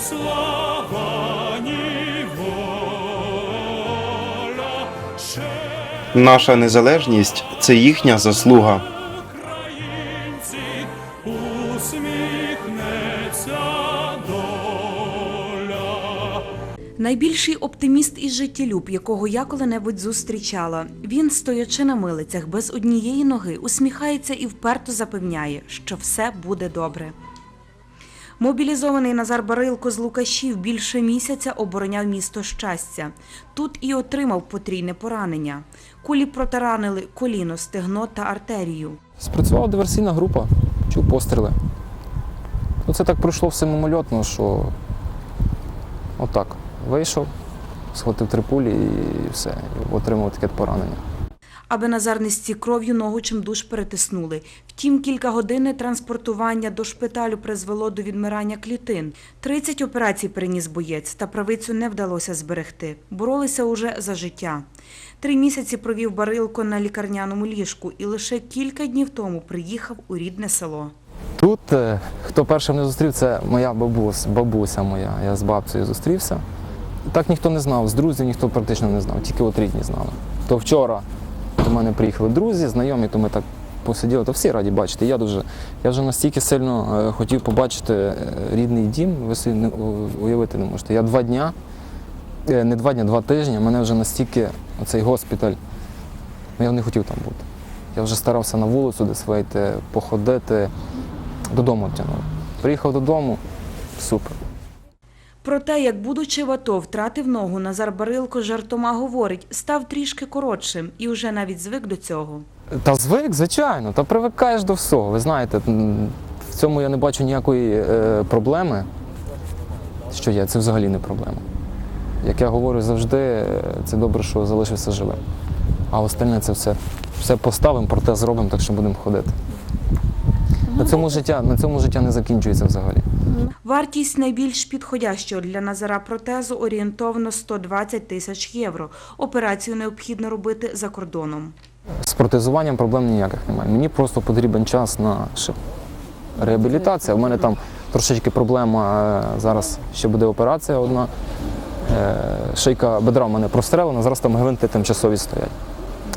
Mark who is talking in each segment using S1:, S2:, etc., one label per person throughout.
S1: слава, ні воля,
S2: Наша незалежність це їхня заслуга.
S1: українці усміхнеться доля.
S3: Найбільший оптиміст і життєлюб, якого я коли-небудь зустрічала. Він, стоячи на милицях без однієї ноги, усміхається і вперто запевняє, що все буде добре. Мобілізований Назар Барилко з Лукашів більше місяця обороняв місто щастя. Тут і отримав потрійне поранення. Кулі протаранили коліно, стегно та артерію.
S4: Спрацювала диверсійна група, чув постріли. Ну, це так пройшло все мимольотно, що отак. Вийшов, схватив три пулі і все, отримав таке поранення.
S3: Аби Назар не кров'ю, ногу чимдуж перетиснули. Втім, кількагодинне транспортування до шпиталю призвело до відмирання клітин. 30 операцій переніс боєць, та правицю не вдалося зберегти. Боролися уже за життя. Три місяці провів Барилко на лікарняному ліжку і лише кілька днів тому приїхав у рідне село.
S4: Тут, е, хто першим не зустрів, це моя бабуся, бабуся моя. Я з бабцею зустрівся. Так ніхто не знав, з друзів ніхто практично не знав, тільки от рідні знали. То вчора до мене приїхали друзі, знайомі, то ми так посиділи, то всі раді бачити. Я дуже, я вже настільки сильно е, хотів побачити е, рідний дім, ви собі уявити не можете. Я два дня, е, не два дня, два тижні, мене вже настільки оцей госпіталь, ну, я не хотів там бути. Я вже старався на вулицю десь вийти, походити, додому тягнув. Приїхав додому, супер.
S3: Про те, як будучи в АТО, втратив ногу, Назар Барилко жартома говорить, став трішки коротшим і вже навіть звик до цього.
S4: Та звик, звичайно, та привикаєш до всього. Ви знаєте, в цьому я не бачу ніякої е, проблеми. Що є, це взагалі не проблема. Як я говорю завжди, е, це добре, що залишився живим. А остальне це все, все поставимо, протез зробимо, так що будемо ходити. На цьому життя, на цьому життя не закінчується взагалі.
S3: Вартість найбільш підходящого для Назара протезу орієнтовно 120 тисяч євро. Операцію необхідно робити за кордоном.
S4: З протезуванням проблем ніяких немає. Мені просто потрібен час на ще реабілітація. У мене там трошечки проблема. е, Зараз ще буде операція одна. Е, Шийка бедра в мене прострелена, зараз там гвинти тимчасові стоять.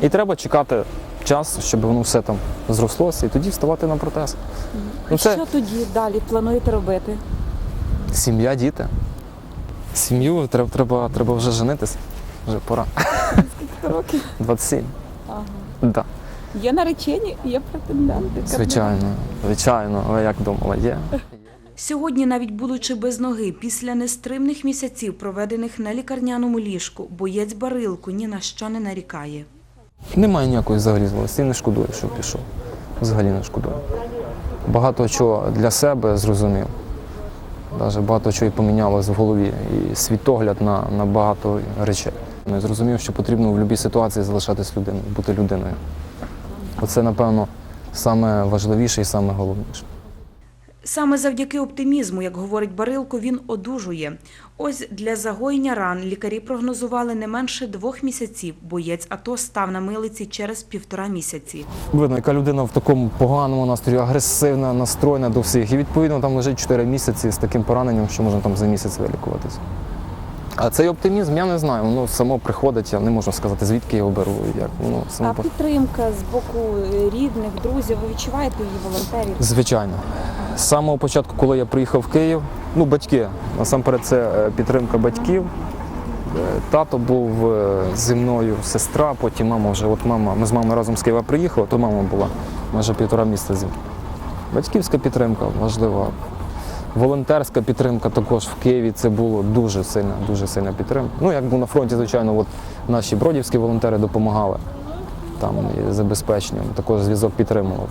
S4: І треба чекати час, щоб воно все там зрослося, і тоді вставати на протез. Ну, це
S3: Що тоді далі плануєте робити?
S4: сім'я, діти. Сім'ю треба, треба, треба вже женитися. Вже пора.
S5: Скільки років?
S4: 27.
S5: Ага.
S4: Да.
S5: Є наречені, є претенденти.
S4: Звичайно, звичайно. Ви як думала, є?
S3: Сьогодні, навіть будучи без ноги, після нестримних місяців, проведених на лікарняному ліжку, боєць Барилку ні на що не нарікає.
S4: Немає ніякої взагалі злості, не шкодую, що пішов. Взагалі не шкодую. Багато чого для себе зрозумів. Навіть багато чого і помінялось в голові. І світогляд на, на багато речей. Я зрозумів, що потрібно в будь-якій ситуації залишатись людиною, бути людиною. Оце, напевно, саме важливіше і саме головніше.
S3: Саме завдяки оптимізму, як говорить Барилко, він одужує. Ось для загоєння ран лікарі прогнозували не менше двох місяців. Боєць АТО став на милиці через півтора місяці.
S4: Видно, яка людина в такому поганому настрої, агресивна, настроєна до всіх. І відповідно там лежить чотири місяці з таким пораненням, що можна там за місяць вилікуватися. А цей оптимізм, я не знаю, воно само приходить, я не можу сказати, звідки я його беру. Як воно само
S5: А підтримка з боку рідних, друзів, ви відчуваєте її волонтерів?
S4: Звичайно. З самого початку, коли я приїхав в Київ, ну, батьки, насамперед, це е, підтримка батьків. Е, Тато був е, зі мною, сестра, потім мама вже, от мама, ми з мамою разом з Києва приїхали, то мама була майже півтора місяця. Батьківська підтримка важлива. Волонтерська підтримка також в Києві це було дуже сильна, дуже сильна підтримка. Ну, як був на фронті, звичайно, от наші бродівські волонтери допомагали там і забезпеченням, також зв'язок підтримував.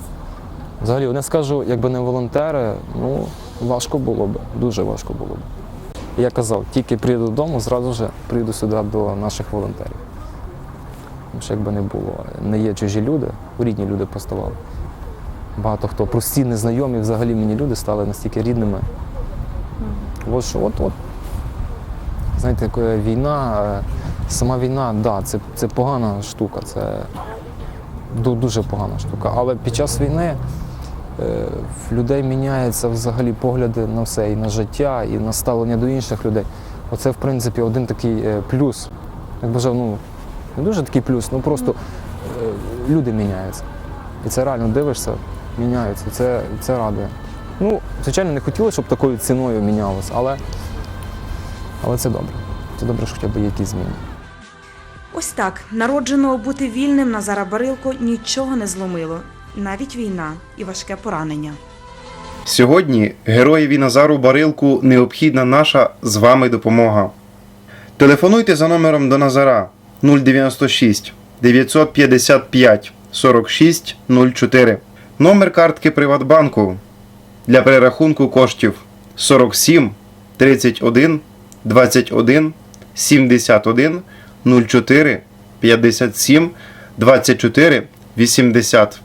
S4: Взагалі, не скажу, якби не волонтери, ну важко було б, дуже важко було б. Я казав, тільки приїду додому, зразу ж приїду сюди до наших волонтерів. Тому що якби не було, не є чужі люди, рідні люди поставали. Багато хто прості, незнайомі взагалі мені люди стали настільки рідними. От що, от, от. Знаєте, війна, е, сама війна, да, це, це погана штука, це дуже погана штука. Але під час війни е, в людей міняються взагалі погляди на все, і на життя, і на ставлення до інших людей. Оце, в принципі, один такий е, плюс. Я бажав, ну, не дуже такий плюс, ну просто е, люди міняються. І це реально дивишся, міняються. Це, це радує. Ну, звичайно, не хотілося, щоб такою ціною мінялося, але, але це добре. Це добре, що хоча б якісь зміни.
S3: Ось так, народженого бути вільним Назара Барилко нічого не зломило, навіть війна і важке поранення.
S2: Сьогодні героєві Назару Барилку необхідна наша з вами допомога. Телефонуйте за номером до Назара 096 955 46 04. Номер картки Приватбанку для перерахунку коштів 47 31 21 71 04 57 24 80.